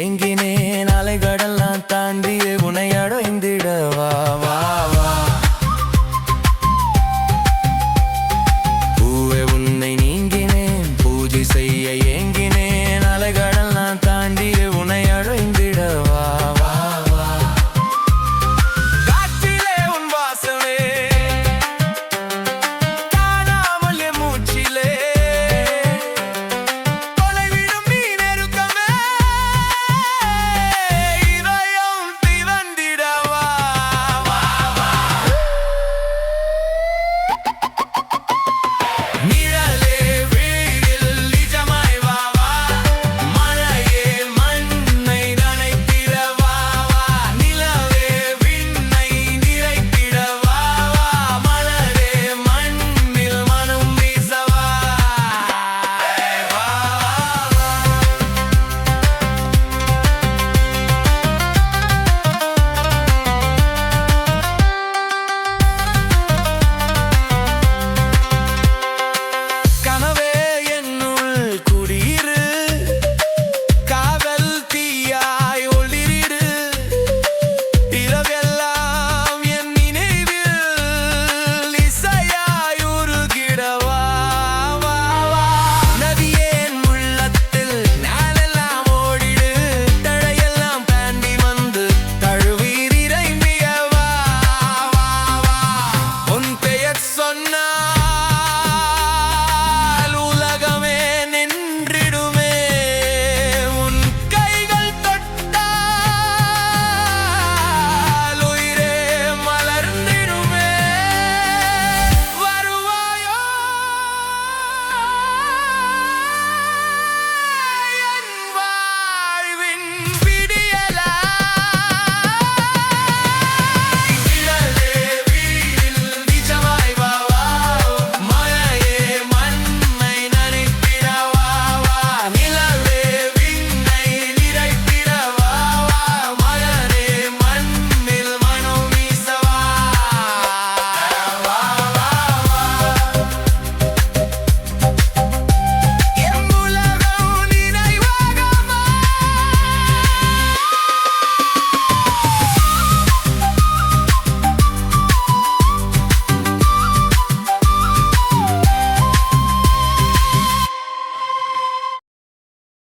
ஏங்கினேன் அலைகடல்லாம் தாண்டியே உனையடைந்திடவா?